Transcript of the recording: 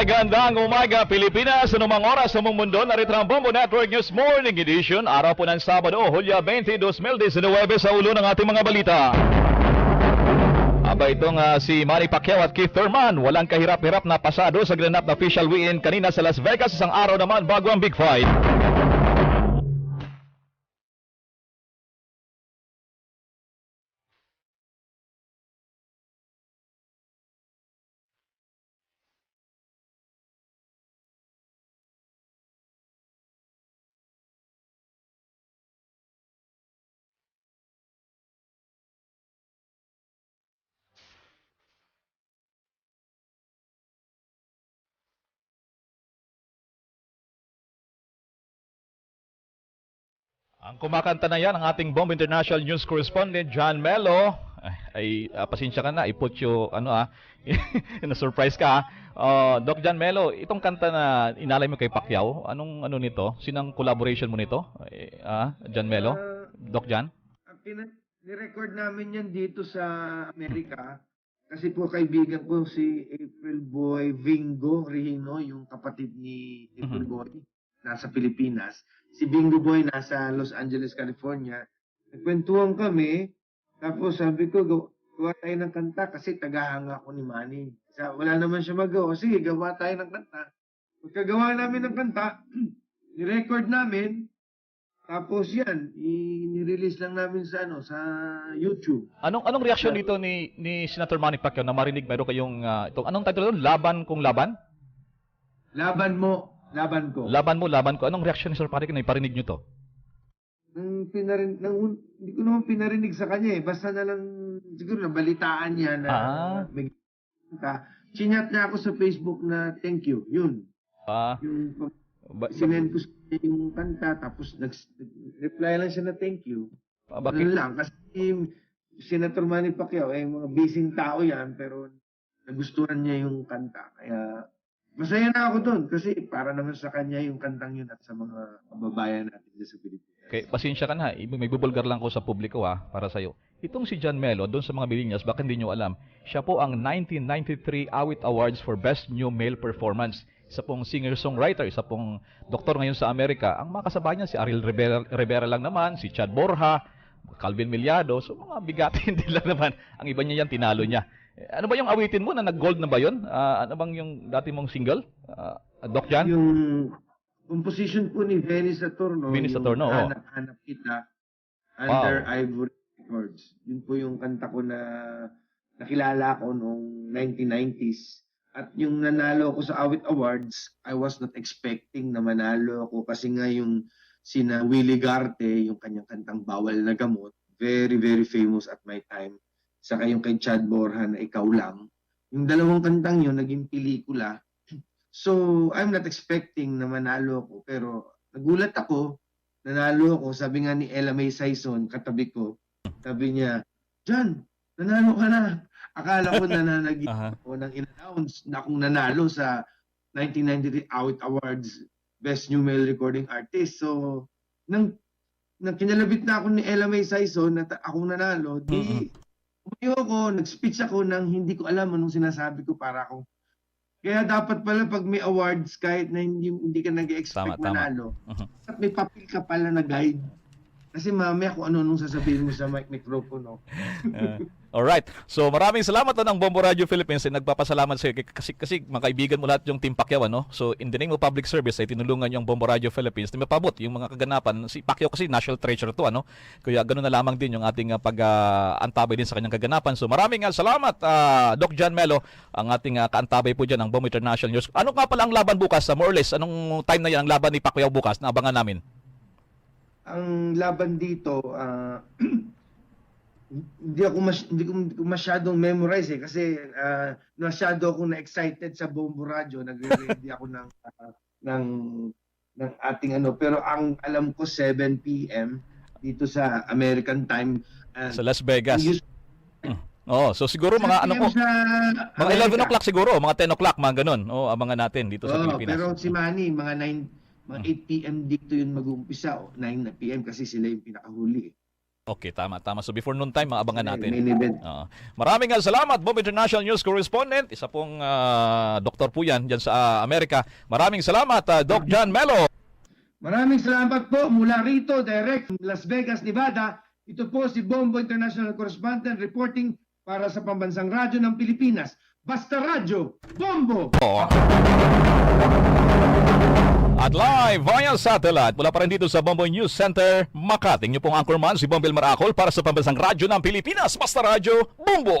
Magandang umaga Pilipinas, anumang oras sa mundo, narito ang Bombo Network News Morning Edition, araw po ng Sabado, Hulyo 20, 2019 sa ulo ng ating mga balita. Aba itong ah, si Manny Pacquiao at Keith Thurman, walang kahirap-hirap na pasado sa ginanap na official weigh-in kanina sa Las Vegas, isang araw naman bago ang big fight. Ang kumakanta na yan, ang ating Bomb International News Correspondent, John Mello. Ay, ay ah, pasensya ka na, iput ano ah, na-surprise ka ah. Ah, Doc John Mello, itong kanta na inalay mo kay Pacquiao, anong ano nito? Sinang collaboration mo nito? Eh, ah, John Mello? Ah, Doc John? pina- nirecord namin yan dito sa Amerika. Kasi po kaibigan ko si April Boy Vingo Rihino, yung kapatid ni April Mhm. Boy, nasa Pilipinas. Si Bingo Boy nasa Los Angeles, California. Nagkwentuhan kami, tapos sabi ko, "Gaw- gawa tayo ng kanta kasi tagahanga ako ni Manny. Sa, wala naman siya magawa. Sige, gawa tayo ng kanta. Pagkagawa namin ng kanta, ni-record namin, tapos yan, i-release lang namin sa ano sa YouTube. Anong anong reaksyon dito ni ni Senator Manny Pacquiao na marinig meron kayong ah, itong anong title doon? Laban kung laban? Laban mo, laban ko. Laban mo, laban ko. Anong reaksyon ni Sir Pacquiao na iparinig nyo to? nang pinarin nang hindi ko naman pinarinig sa kanya eh. Basta na lang siguro nabalitaan niya na Ah. may kanta. Chinat niya ako sa Facebook na thank you. Yun. Ah, Yung ba- sinend ko yung kanta tapos nag reply lang siya na thank you. Ano bakit? lang kasi Senator Manny Pacquiao ay mga busy tao yan pero nagustuhan niya yung kanta. Kaya masaya na ako doon kasi para naman sa kanya yung kantang yun at sa mga kababayan natin sa Pilipinas. Okay, pasensya ka na. I- May bubulgar lang ko sa publiko ha, para sa'yo. Itong si John Mello, doon sa mga millennials, baka hindi nyo alam, siya po ang 1993 Awit Awards for Best New Male Performance. Isa pong singer-songwriter, isa pong doktor ngayon sa Amerika. Ang mga kasabay niya, si Ariel Rivera, Rivera lang naman, si Chad Borja, Calvin Millado. So mga bigatin din lang naman. Ang iba niya yan, tinalo niya. Ano ba yung awitin mo na nag-gold na ba yun? Ah, ano bang yung dati mong single? Ah, Doc John? Yung composition po ni Benny Saturno, yung Saturno, oo. Hanap-hanap kita under Ivory Records. Yun po yung kanta ko na nakilala ko noong 1990s. At yung nanalo ko sa Awit Awards, I was not expecting na manalo ako kasi nga yung sina Willie Garte, yung kanyang kantang Bawal na Gamot, very, very famous at my time. Saka yung kay Chad Borja na Ikaw Lang. Yung dalawang kantang yun, naging pelikula. So, I'm not expecting na manalo ako. Pero nagulat ako, nanalo ako. Sabi nga ni Ella May Saison, katabi ko, sabi niya, John, nanalo ka na. Akala ko na nanag Aha. ako nang in-announce na akong nanalo sa 1993 Awit Awards Best New Male Recording Artist. So, nang, nang kinalabit na ako ni Ella May Saison na akong nanalo, di umayo ako, nag-speech ako nang hindi ko alam anong sinasabi ko para akong kaya dapat pala pag may awards kahit na hindi hindi ka Tama, nag-expect tama. manalo, Mhm. at may papel ka pala na guide. Kasi mamaya kung ano nung sasabihin mo sa mic microphone, no? Uh, alright. So maraming salamat to ng Bombo Radio Philippines ay nagpapasalamat sa iyo kasi kasi mga kaibigan mo lahat yung Team Pacquiao ano. So in the name of public service ay tinulungan yung Bombo Radio Philippines na mapabot yung mga kaganapan. Si Pacquiao kasi national treasure to ano. Kaya ganoon na lamang din yung ating uh, pag-antabay din sa kanyang kaganapan. So maraming uh, salamat ah, Doc John Melo ang ating uh, kaantabay po diyan ng Bombo International News. Ano nga pala ang laban bukas sa more or less anong time na yan ang laban ni Pacquiao bukas na abangan namin? Ang laban dito, ah, hindi ako mas, hindi ko, hindi ko masyadong memorize eh kasi ah, masyado ako na excited sa Bombo Radio, nagre-ready ako ng ah, ng ng ating ano pero ang alam ko 7 PM dito sa American time and Sa Las Vegas. Us- Oh, so siguro mga 7 ano ko sa Mga 11 Amerika. o'clock siguro, mga 10 o'clock, mga ganun. Oo, abangan natin dito sa Oo, Pilipinas. pero si Manny, mga 9 mga Hmm. 8 PM dito yun mag-uumpisa o 9 PM kasi sila yung pinakahuli. Okay, tama, tama. So before noon time, maabangan natin. Main event. Oo. maraming salamat, Bob International News Correspondent. Isa pong ah, doktor po yan dyan sa ah, Amerika. Maraming salamat, ah, Doc John Melo. Maraming salamat po mula rito, direct from Las Vegas, Nevada. Ito po si Bombo International Correspondent reporting para sa Pambansang Radyo ng Pilipinas. Basta Radyo, Bombo! At live via satellite mula pa rin dito sa Bomboy News Center, Makati. Inyo pong anchorman si Bombil Maracol para sa Pambansang Radyo ng Pilipinas. Basta Radyo, Bombo!